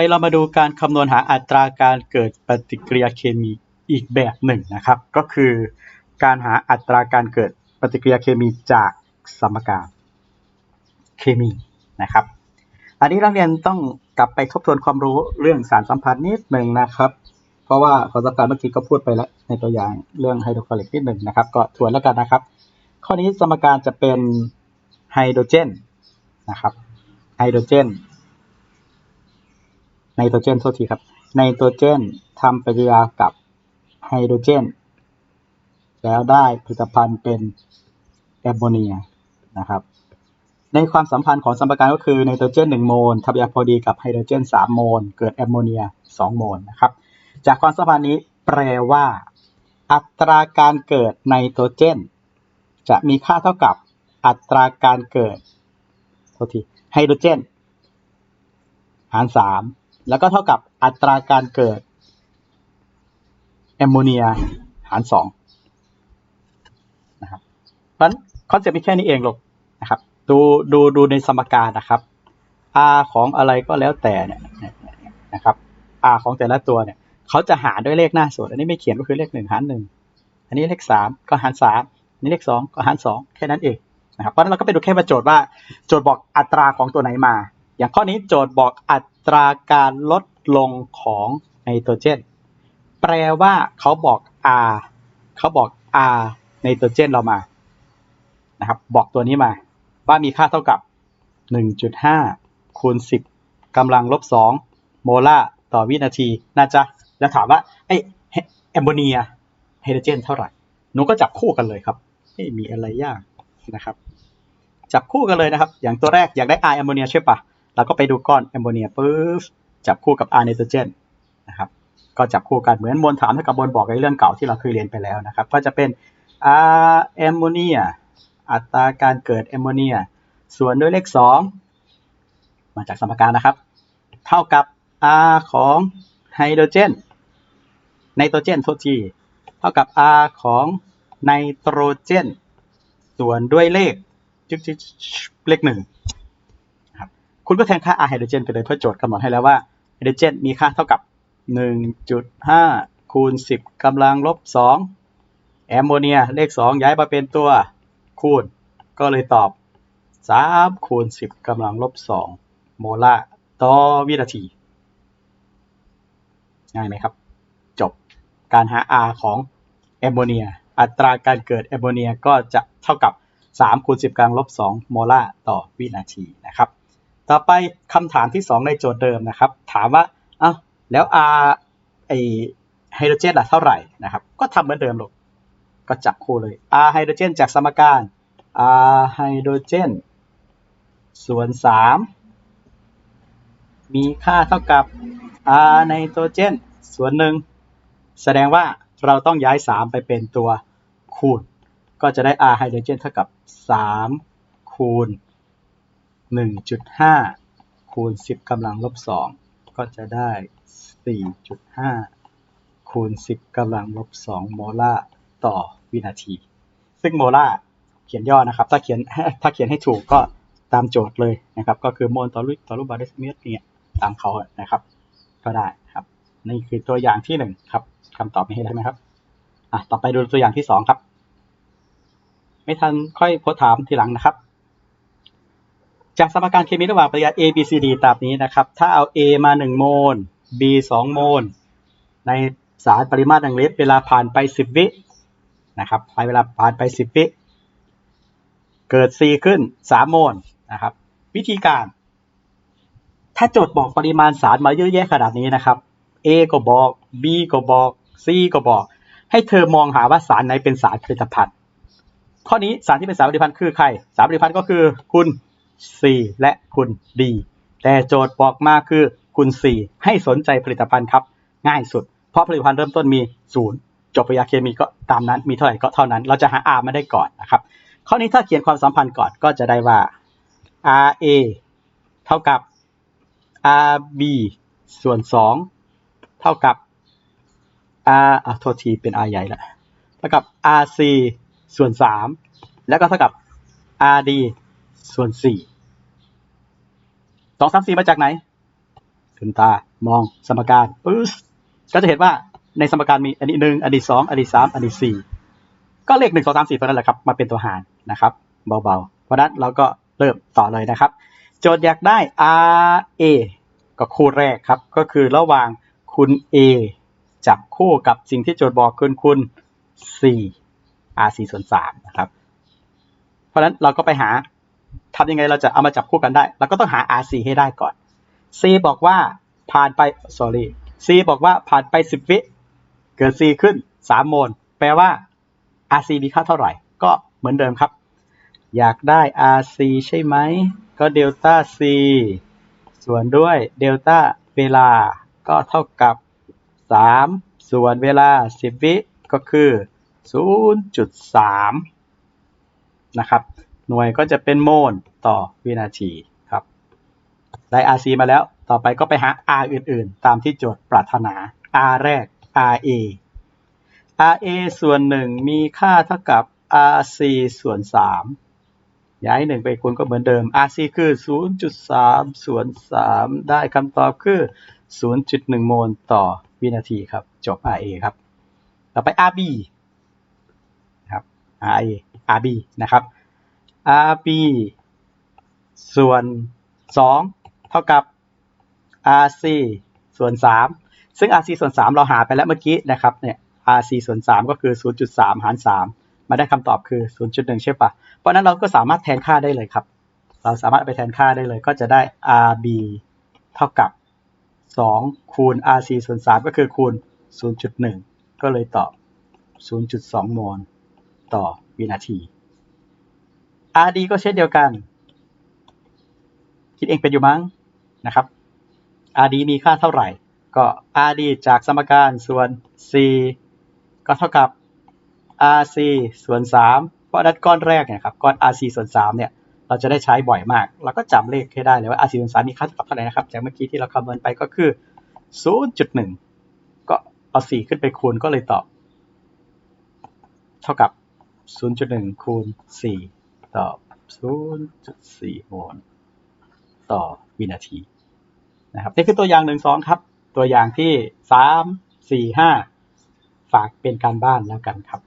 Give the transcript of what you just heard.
ไปเรามาดูการคำนวณหาอัตราการเกิดปฏิกิริยาเคมีอีกแบบหนึ่งนะครับ ก็คือการหาอัตราการเกิดปฏิกิริยาเคมีจากสมการเคมีนะครับ อันนี้นักเรียนต้องกลับไปทบทวนความรู้เรื่องสารสัมพันธ์นิดหนึ่งนะครับ เพราะว่าขอสัมการเมื่อกี้ก็พูดไปแล้วในตัวอย่างเรื่องไฮโดรคลอริกนิดหนึ่งนะครับ ก็ทวนแล้วกันนะครับ ข้อนี้สมการจะเป็นไฮโดรเจนนะครับไฮโดรเจน ไนโตรเจนโทษทีครับไนโตรเจนทำปฏิกิริยากับไฮโดรเจน แล้วได้ผลิตภัณฑ์เป็นแอมโมเนียนะครับ ในความสัมพันธ์ของสมการก็คือไนโตรเจน 1 โมลทำปฏิกิริยาพอดีกับไฮโดรเจน 3 โมล เกิดแอมโมเนีย 2 โมลนะครับ จากความสัมพันธ์นี้แปลว่า อัตราการเกิดไนโตรเจน จะมีค่าเท่ากับอัตราการเกิดโทษทีไฮโดรเจน หาร 3 แล้วก็เท่ากับอัตราการเกิดแอมโมเนียหาร2นะครับเพราะฉะนั้นคอนเซ็ปต์มีแค่นี้เองลูกนะครับดูดูดูในสมการนะครับ r ของอะไรก็แล้วแต่เนี่ยนะครับ r ของแต่ละตัวเนี่ยเขาจะหารด้วยเลขหน้าสูตรอันนี้ไม่เขียนก็คือเลขหนึ่งหารหนึ่งอันนี้เลขสามก็หารสามอันนี้เลขสองก็หารสองแค่นั้นเองนะครับเพราะนั้นเราก็ไปดูแค่ว่าโจทย์ว่าโจทย์บอกอัตราของตัวไหนมา อย่างข้อนี้โจทย์บอกอัตราการลดลงของไนโตรเจน แปลว่าเขาบอก r เขาบอก r ไนโตรเจนเรามานะครับบอกตัวนี้มาว่ามีค่าเท่ากับ 1.5 คูณ 10กำลังลบ 2 โมลาร์ต่อวินาทีนะจ๊ะแล้วถามว่าไอแอมโมเนียไฮโดรเจนเท่าไหร่หนูก็จับคู่กันเลยครับไม่มีอะไรยากนะครับ จับคู่กันเลยนะครับ อย่างตัวแรกอยากได้ R แอมโมเนียใช่ปะ เราก็ไปดูก้อนแอมโมเนียปุ๊บจับคู่กับ R ไนโตรเจนนะครับก็จับคู่กันเหมือนมวลถามเท่ากับบนบอกในเรื่องเก่าที่เราเคยเรียนไปแล้วนะครับ ก็จะเป็น R แอมโมเนียอัตราการเกิดแอมโมเนียส่วนด้วยเลข 2 มาจากสมการนะครับ เท่ากับ R ของไฮโดรเจนไนโตรเจนโทษทีเท่ากับ R ของไนโตรเจน ส่วนด้วยเลขเลขหนึ่ง คุณก็แทนค่า R ไฮโดรเจนไปเลยเพื่อโจทย์กำหนดให้แล้วว่าไฮโดรเจนมีค่าเท่ากับ 1.5 คูณ 10กำลังลบ 2 แอมโมเนียเลข 2 ย้ายมาเป็นตัวคูณ ก็เลยตอบ 3 คูณ 10กำลังลบ 2 โมลาร์ต่อวินาทีง่ายไหมครับ จบการหา R ของแอมโมเนีย อัตราการเกิดแอมโมเนียก็จะเท่ากับ 3 คูณ 10กำลังลบ 2 โมลาร์ต่อวินาทีนะครับ ต่อไปคำถามที่ 2 ในโจทย์เดิมนะครับ ถามว่าอ้าวแล้ว R ไอไฮโดรเจนล่ะเท่าไหร่นะครับ ก็ทำเหมือนเดิมหรอกก็จับคู่เลย R ไฮโดรเจนจากสมการ R ไฮโดรเจนส่วน 3 มีค่าเท่ากับ R ไนโตรเจนส่วนหนึ่งแสดงว่าเราต้องย้าย 3 ไปเป็นตัวคูณ ก็จะได้ R ไฮโดรเจนเท่ากับ 3 คูณ 1.5คูณ10กำลังลบ2ก็จะได้4.5คูณ10กำลังลบ2โมลาร์ต่อวินาที ซึ่งโมลาร์เขียนย่อนะครับ ถ้าเขียนถ้าเขียนให้ถูกก็ตามโจทย์เลยนะครับ ก็คือโมลต่อลูกต่อลูกบาศก์เดซิเมตรเนี่ยตามเขานะครับ ก็ได้ครับ นี่คือตัวอย่างที่หนึ่งครับคำตอบมีให้ได้ไหมครับอะต่อไปดูตัวอย่างที่สองครับ ไม่ทันค่อยโพสถามทีหลังนะครับ จากสมการเคมีระหว่างปฏิกิริยา A B C D ตามนี้นะครับ ถ้าเอา A มา 1 โมล B 2 โมล ในสารปริมาตร1ลิตรเวลาผ่านไป 10 วินะครับไปเวลาผ่านไป 10 วิ เกิด C ขึ้น 3 โมลนะครับ วิธีการ ถ้าโจทย์บอกปริมาณสารมาเยอะแยะขนาดนี้นะครับ A ก็บอก B ก็บอก C ก็บอก ให้เธอมองหาว่าสารไหนเป็นสารผลิตภัณฑ์ ข้อนี้สารที่เป็นสารผลิตภัณฑ์คือใคร สารผลิตภัณฑ์ก็คือคุณ C และคุณ D แต่โจทย์บอกมาคือคุณ C ให้สนใจผลิตภัณฑ์ครับ ง่ายสุด เพราะผลิตภัณฑ์เริ่มต้นมี0จบปริญญาเคมีก็ตามนั้นมีเท่าไหร่ก็เท่านั้น เราจะหา R มาได้ก่อนนะครับข้อนี้ถ้าเขียนความสัมพันธ์ก่อนก็จะได้ว่า RA เท่ากับ RB ส่วน 2 เท่ากับ R อะโทษทีเป็น R ใหญ่ละเท่ากับ RC ส่วน 3 แล้วก็เท่ากับ RD ส่วน4 2 3 4มสี่มาจากไหนลืมตามองสมการปึ๊บก็จะเห็นว่าในสมการมีอดีตหนึ่งอันดีตสองอันดีตสามอันดีตสี่ก็เลขหนึ่งสองสามสี่ตัวนั้นแหละครับ มาเป็นตัวหารนะครับ เบาๆ เพราะนั้นเราก็เริ่มต่อเลยนะครับ โจทย์อยากได้ r a ก็คู่แรกครับ ก็คือระหว่างคุณ a จับคู่กับสิ่งที่โจทย์บอกคือคุณ c r c ส่วน3นะครับ เพราะฉะนั้นเราก็ไปหา ทำยังไงเราจะเอามาจับคู่กันได้เราก็ต้องหา rc ให้ได้ก่อน c บอกว่าผ่านไป sorry c บอกว่าผ่านไป 10 วิเกิด c ขึ้น 3 โมล แปลว่า rc มีค่าเท่าไหร่ ก็เหมือนเดิมครับ อยากได้ rc ใช่ไหม ก็เดลต้า c ส่วนด้วยเดลต้าเวลา ก็เท่ากับ 3 ส่วนเวลา 10 วิก็คือ 0.3 นะครับ หน่วยก็จะเป็นโมลต่อวินาทีครับ ได้ RC มาแล้ว ต่อไปก็ไปหา R อื่นๆ ตามที่โจทย์ปรารถนา R แรก RA RA ส่วน 1 มีค่าเท่ากับ RC ส่วน 3 ย้าย1ไปคูณก็เหมือนเดิม RC คือ 0.3 ส่วน 3 ได้คำตอบคือ 0.1 โมลต่อวินาทีครับ จบ RA ครับ ต่อไป RB ครับ RA RB นะครับ RB ส่วน 2 เท่ากับ RC ส่วน 3 ซึ่ง RC ส่วน 3 เราหาไปแล้วเมื่อกี้นะครับเนี่ย RC ส่วน 3 ก็คือ 0.3 หาร 3 มาได้คำตอบคือ 0.1 ใช่ปะเพราะนั้นเราก็สามารถแทนค่าได้เลยครับ เราสามารถไปแทนค่าได้เลยก็จะได้ RB เท่ากับ 2 คูณ RC ส่วน 3 ก็คือคูณ 0.1 ก็เลยตอบ 0.2 โมลต่อวินาที RD ก็เช่นเดียวกัน คิดเองเป็นอยู่มั้งนะครับ RD มีค่าเท่าไหร่ ก็ RD จากสมการส่วน C ก็เท่ากับ RC ส่วน3เพราะดัดก้อนแรกเนี่ยครับก้อน RC ส่วน3เนี่ยเราจะได้ใช้บ่อยมาก เราก็จำเลขให้ได้เลยว่า RC ส่วน3มีค่าเท่ากับเท่าไหร่นะครับ จากเมื่อกี้ที่เราคำนวณไปก็คือ 0.1 ก็เอา 4 ขึ้นไปคูณก็เลยตอบ เท่ากับ 0.1 คูณ 4 ตอบ 0.4โมลต่อวินาทีนะครับนี่คือตัวอย่างหนึ่งสองครับ ตัวอย่างที่สามสี่ห้าฝากเป็นการบ้านแล้วกันครับ